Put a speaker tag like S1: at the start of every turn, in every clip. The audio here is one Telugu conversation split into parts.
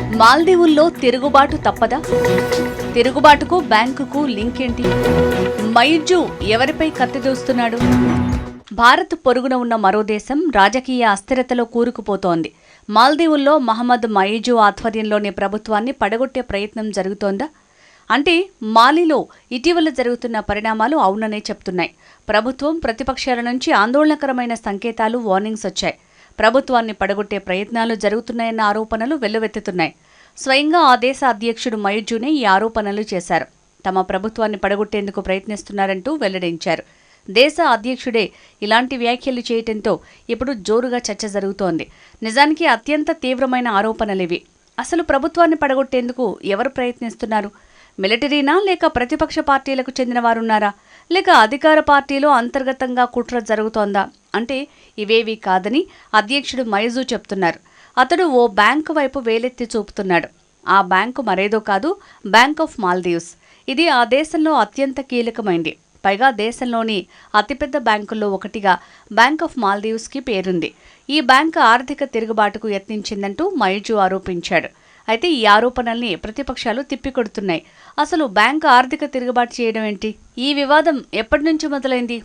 S1: మాల్దీవుల్లో తిరుగుబాటు తప్పదా? తిరుగుబాటుకు బ్యాంకుకు లింక్ ఏంటి మైజు ఎవరిపై కత్తిదూస్తున్నాడు భారత్ పొరుగున ఉన్న మరో దేశం రాజకీయ అస్థిరతలో కూరుకుపోతోంది. మాల్దీవుల్లో మహమ్మద్ మైజు ఆధ్వర్యంలోని ప్రభుత్వాన్ని పడగొట్టే ప్రయత్నం జరుగుతోందా? అంటే మాలిలో ఇటీవల జరుగుతున్న పరిణామాలు అవుననే చెప్తున్నాయి. ప్రభుత్వం ప్రతిపక్షాల నుంచి ఆందోళనకరమైన సంకేతాలు వార్నింగ్స్ వచ్చాయి. ప్రభుత్వాన్ని పడగొట్టే ప్రయత్నాలు జరుగుతున్నాయన్న ఆరోపణలు వెల్లువెత్తుతున్నాయి. స్వయంగా ఆ దేశ అధ్యక్షుడు మయుజునే ఈ ఆరోపణలు చేశారు. తమ ప్రభుత్వాన్ని పడగొట్టేందుకు ప్రయత్నిస్తున్నారంటూ వెల్లడించారు. దేశ అధ్యక్షుడే ఇలాంటి వ్యాఖ్యలు చేయటంతో ఇప్పుడు జోరుగా చర్చ జరుగుతోంది. నిజానికి అత్యంత తీవ్రమైన ఆరోపణలివి అసలు ప్రభుత్వాన్ని పడగొట్టేందుకు ఎవరు ప్రయత్నిస్తున్నారు? మిలిటరీనా లేక ప్రతిపక్ష పార్టీలకు చెందిన వారున్నారా లేక అధికార పార్టీలో అంతర్గతంగా కుట్ర జరుగుతోందా? అంటే ఇవేవి కాదని అధ్యక్షుడు మైజు చెప్తున్నారు. అతడు ఓ బ్యాంకు వైపు వేలెత్తి చూపుతున్నాడు. ఆ బ్యాంకు మరేదో కాదు బ్యాంక్ ఆఫ్ మాల్దీవ్స్. ఇది ఆ దేశంలో అత్యంత కీలకమైంది. పైగా దేశంలోని అతిపెద్ద బ్యాంకుల్లో ఒకటిగా బ్యాంక్ ఆఫ్ మాల్దీవ్స్కి పేరుంది. ఈ బ్యాంకు ఆర్థిక తిరుగుబాటుకు యత్నించిందంటూ మైజు ఆరోపించాడు. అయితే ఈ ఆరోపణల్ని ప్రతిపక్షాలు తిప్పికొడుతున్నాయి. అసలు బ్యాంకు ఆర్థిక తిరుగుబాటు చేయడం ఏంటి? ఈ వివాదం ఎప్పటి నుంచి మొదలైంది?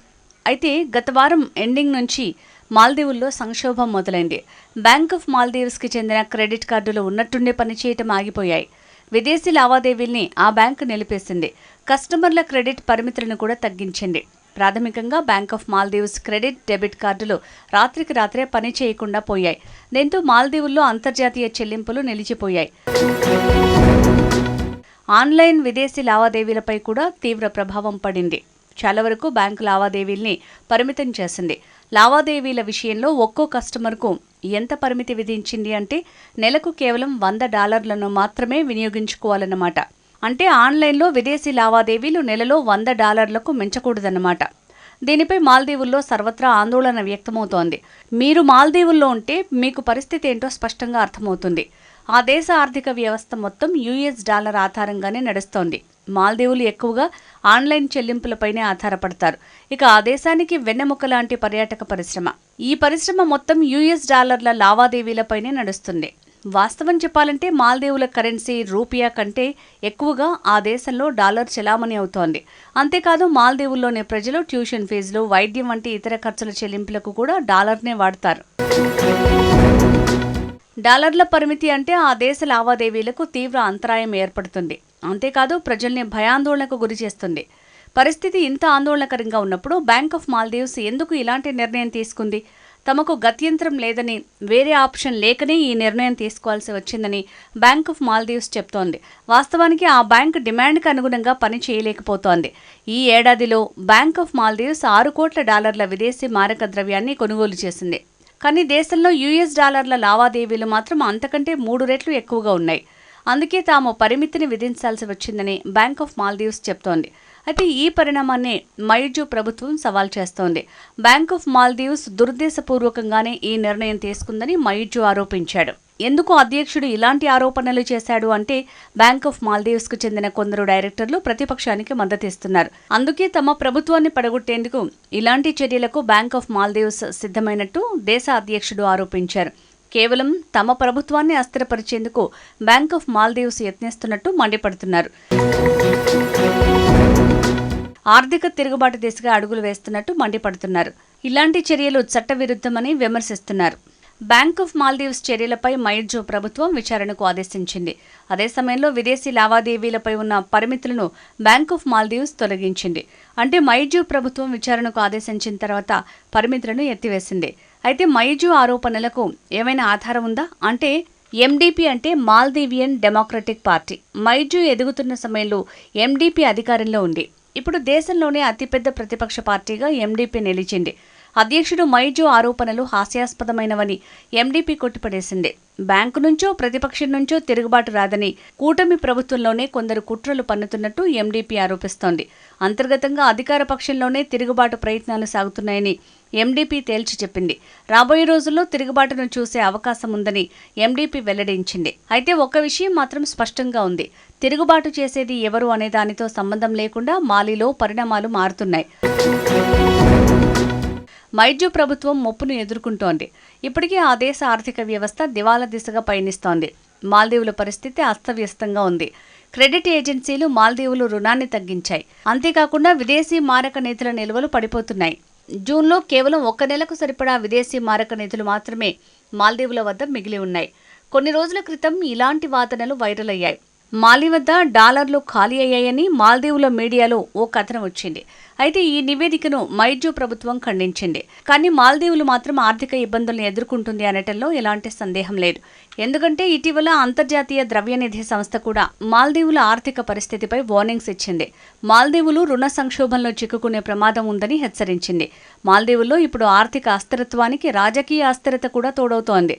S1: అయితే గత వారం ఎండింగ్ నుంచి మాల్దీవుల్లో సంక్షోభం మొదలైంది. బ్యాంక్ ఆఫ్ మాల్దీవ్స్కి చెందిన క్రెడిట్ కార్డులు ఉన్నట్టుండే పనిచేయటం ఆగిపోయాయి. విదేశీ లావాదేవీల్ని ఆ బ్యాంకు నిలిపేసింది. కస్టమర్ల క్రెడిట్ పరిమితులను కూడా తగ్గించింది. ప్రాథమికంగా Bank of Maldives credit debit కార్డులు రాత్రికి రాత్రే పని చేయకుండా పోయాయి. దీంతో మాల్దీవుల్లో అంతర్జాతీయ చెల్లింపులు నిలిచిపోయాయి. ఆన్లైన్ విదేశీ లావాదేవీలపై కూడా తీవ్ర ప్రభావం పడింది. చాలా వరకు బ్యాంకు లావాదేవీల్ని పరిమితం చేసింది. లావాదేవీల విషయంలో ఒక్కో కస్టమర్కు ఎంత పరిమితి విధించింది అంటే నెలకు కేవలం వంద డాలర్లను మాత్రమే వినియోగించుకోవాలన్నమాట. అంటే ఆన్లైన్లో విదేశీ లావాదేవీలు నెలలో వంద డాలర్లకు మించకూడదన్నమాట. దీనిపై మాల్దీవుల్లో సర్వత్రా ఆందోళన వ్యక్తమవుతోంది. మీరు మాల్దీవుల్లో ఉంటే మీకు పరిస్థితి ఏంటో స్పష్టంగా అర్థమవుతుంది. ఆ దేశ ఆర్థిక వ్యవస్థ మొత్తం యుఎస్ డాలర్ ఆధారంగానే నడుస్తోంది. మాల్దీవులు ఎక్కువగా ఆన్లైన్ చెల్లింపులపైనే ఆధారపడతారు. ఇక ఆ దేశానికి వెన్నెముక లాంటి పర్యాటక పరిశ్రమ. ఈ పరిశ్రమ మొత్తం యుఎస్ డాలర్ల లావాదేవీలపైనే నడుస్తుంది. వాస్తవం చెప్పాలంటే మాల్దీవుల కరెన్సీ రూపియా కంటే ఎక్కువగా ఆ దేశంలో డాలర్ చెలామణి అవుతోంది. అంతేకాదు మాల్దీవుల్లోని ప్రజలు ట్యూషన్ ఫీజులు వైద్యం వంటి ఇతర ఖర్చుల చెల్లింపులకు కూడా డాలర్నే వాడతారు. డాలర్ల పరిమితి అంటే ఆ దేశ లావాదేవీలకు తీవ్ర అంతరాయం ఏర్పడుతుంది. అంతేకాదు ప్రజల్ని భయాందోళనకు గురి చేస్తుంది. పరిస్థితి ఇంత ఆందోళనకరంగా ఉన్నప్పుడు బ్యాంక్ ఆఫ్ మాల్దీవ్స్ ఎందుకు ఇలాంటి నిర్ణయం తీసుకుంది? తమకు గత్యంతరం లేదని వేరే ఆప్షన్ లేకనే ఈ నిర్ణయం తీసుకోవాల్సి వచ్చిందని బ్యాంక్ ఆఫ్ మాల్దీవ్స్ చెప్తోంది. వాస్తవానికి ఆ బ్యాంక్ డిమాండ్కి అనుగుణంగా పని చేయలేకపోతోంది. ఈ ఏడాదిలో బ్యాంక్ ఆఫ్ మాల్దీవ్స్ ఆరు కోట్ల డాలర్ల విదేశీ మారక ద్రవ్యాన్ని కొనుగోలు చేసింది. కానీ దేశంలో యుఎస్ డాలర్ల లావాదేవీలు మాత్రం అంతకంటే మూడు రెట్లు ఎక్కువగా ఉన్నాయి. అందుకే తాము పరిమితిని విధించాల్సి వచ్చిందని బ్యాంక్ ఆఫ్ మాల్దీవ్స్ చెప్తోంది. అయితే ఈ పరిణామాన్ని మైజు ప్రభుత్వం సవాల్ చేస్తోంది. బ్యాంక్ ఆఫ్ మాల్దీవ్స్ దురుద్దేశపూర్వకంగానే ఈ నిర్ణయం తీసుకుందని మైజు ఆరోపించాడు. ఎందుకు అధ్యక్షుడు ఇలాంటి ఆరోపణలు చేశాడు అంటే బ్యాంక్ ఆఫ్ మాల్దీవ్స్కు చెందిన కొందరు డైరెక్టర్లు ప్రతిపక్షానికి మద్దతిస్తున్నారు అందుకే తమ ప్రభుత్వాన్ని పడగొట్టేందుకు ఇలాంటి చర్యలకు బ్యాంక్ ఆఫ్ మాల్దీవ్స్ సిద్ధమైనట్టు దేశ అధ్యక్షుడు ఆరోపించారు. కేవలం తమ ప్రభుత్వాన్ని అస్థిరపరిచేందుకు బ్యాంక్ ఆఫ్ మాల్దీవ్స్ యత్నిస్తున్నట్టు మండిపడుతున్నారు. ఆర్థిక తిరుగుబాటు దిశగా అడుగులు వేస్తున్నట్టు మండిపడుతున్నారు. ఇలాంటి చర్యలు చట్టవిరుద్ధమని విమర్శిస్తున్నారు. బ్యాంక్ ఆఫ్ మాల్దీవ్స్ చర్యలపై మైర్జో ప్రభుత్వం విచారణకు ఆదేశించింది. అదే సమయంలో విదేశీ లావాదేవీలపై ఉన్న పరిమితులను బ్యాంక్ ఆఫ్ మాల్దీవ్స్ తొలగించింది. అంటే మైజు ప్రభుత్వం విచారణకు ఆదేశించిన తర్వాత పరిమితులను ఎత్తివేసింది. అయితే మైజు ఆరోపణలకు ఏమైనా ఆధారం ఉందా? అంటే ఎండిపి అంటే మాల్దీవియన్ డెమోక్రటిక్ పార్టీ. మైజు ఎదుగుతున్న సమయంలో ఎండిపి అధికారంలో ఉంది. ఇప్పుడు దేశంలోనే అతిపెద్ద ప్రతిపక్ష పార్టీగా ఎండిపి నిలిచింది. అధ్యక్షుడు మైజు ఆరోపణలు హాస్యాస్పదమైనవని ఎండిపి కొట్టిపడేసింది. బ్యాంకు నుంచో ప్రతిపక్షం నుంచో తిరుగుబాటు రాదని కూటమి ప్రభుత్వంలోనే కొందరు కుట్రలు పన్నుతున్నట్టు ఎండిపి ఆరోపిస్తోంది. అంతర్గతంగా అధికార పక్షంలోనే తిరుగుబాటు ప్రయత్నాలు సాగుతున్నాయని ఎండీపీ తేల్చి చెప్పింది. రాబోయే రోజుల్లో తిరుగుబాటును చూసే అవకాశం ఉందని ఎండీపీ వెల్లడించింది. అయితే ఒక విషయం మాత్రం స్పష్టంగా ఉంది. తిరుగుబాటు చేసేది ఎవరు అనే దానితో సంబంధం లేకుండా మాలిలో పరిణామాలు మారుతున్నాయి. మైజు ప్రభుత్వం ముప్పును ఎదుర్కొంటోంది. ఇప్పటికే ఆ దేశ ఆర్థిక వ్యవస్థ దివాలా దిశగా పయనిస్తోంది. మాల్దీవుల పరిస్థితి అస్తవ్యస్తంగా ఉంది. క్రెడిట్ ఏజెన్సీలు మాల్దీవులు రుణాన్ని తగ్గించాయి. అంతేకాకుండా విదేశీ మారక నిధుల నిల్వలు పడిపోతున్నాయి. జూన్లో కేవలం ఒక్క నెలకు సరిపడా విదేశీ మారక నిధులు మాత్రమే మాల్దీవుల వద్ద మిగిలి ఉన్నాయి. కొన్ని రోజుల క్రితం ఇలాంటి వాదనలు వైరల్ అయ్యాయి. మాలి వద్ద డాలర్లు ఖాళీ అయ్యాయని మాల్దీవుల మీడియాలో ఓ కథనం వచ్చింది. అయితే ఈ నివేదికను మైజో ప్రభుత్వం ఖండించింది. కానీ మాల్దీవులు మాత్రం ఆర్థిక ఇబ్బందులను ఎదుర్కొంటుంది అనటంలో ఎలాంటి సందేహం లేదు. ఎందుకంటే ఇటీవల అంతర్జాతీయ ద్రవ్యనిధి సంస్థ కూడా మాల్దీవుల ఆర్థిక పరిస్థితిపై వార్నింగ్స్ ఇచ్చింది. మాల్దీవులు రుణ సంక్షోభంలో చిక్కుకునే ప్రమాదం ఉందని హెచ్చరించింది. మాల్దీవుల్లో ఇప్పుడు ఆర్థిక అస్థిరత్వానికి రాజకీయ అస్థిరత కూడా తోడవుతోంది.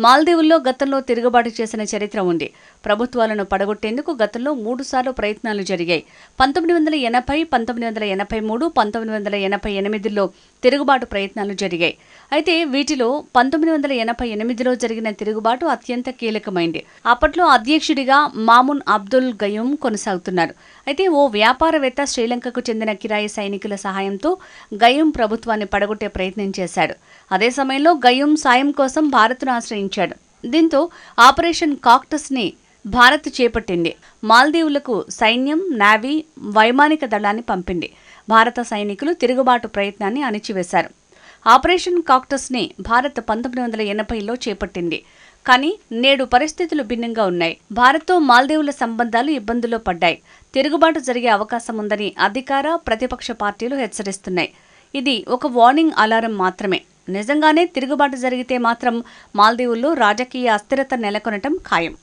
S1: మాల్దీవుల్లో గతంలో తిరుగుబాటు చేసిన చరిత్ర ఉంది. ప్రభుత్వాలను పడగొట్టేందుకు గతంలో మూడుసార్లు ప్రయత్నాలు జరిగాయి. పంతొమ్మిది వందల ఎనభై పంతొమ్మిది వందల ఎనభై మూడు పంతొమ్మిది వందల ఎనభై ఎనిమిదిలో తిరుగుబాటు ప్రయత్నాలు జరిగాయి. అయితే వీటిలో పంతొమ్మిది వందల ఎనభై ఎనిమిదిలో జరిగిన తిరుగుబాటు అత్యంత కీలకమైంది. అప్పట్లో అధ్యక్షుడిగా మామున్ అబ్దుల్ గయూమ్ కొనసాగుతున్నారు. అయితే ఓ వ్యాపారవేత్త శ్రీలంకకు చెందిన కిరాయి సైనికుల సహాయంతో గయూమ్ ప్రభుత్వాన్ని పడగొట్టే ప్రయత్నం చేశాడు. అదే సమయంలో గయూమ్ సాయం కోసం భారత్ను ఆశ్రయించారు. నిర్ణయించాడు దీంతో ఆపరేషన్ కాక్టస్ని భారత్ చేపట్టింది. మాల్దీవులకు సైన్యం నావీ వైమానిక దళాన్ని పంపింది. భారత సైనికులు తిరుగుబాటు ప్రయత్నాన్ని అణిచివేశారు. ఆపరేషన్ కాక్టస్ని భారత్ పంతొమ్మిది వందల ఎనభైలో చేపట్టింది. కానీ నేడు పరిస్థితులు భిన్నంగా ఉన్నాయి. భారత్తో మాల్దీవుల సంబంధాలు ఇబ్బందుల్లో పడ్డాయి. తిరుగుబాటు జరిగే అవకాశం ఉందని అధికార ప్రతిపక్ష పార్టీలు హెచ్చరిస్తున్నాయి. ఇది ఒక వార్నింగ్ అలారం మాత్రమే. నిజంగానే తిరుగుబాటు జరిగితే మాత్రం మాల్దీవుల్లో రాజకీయ అస్థిరత నెలకొనటం ఖాయం.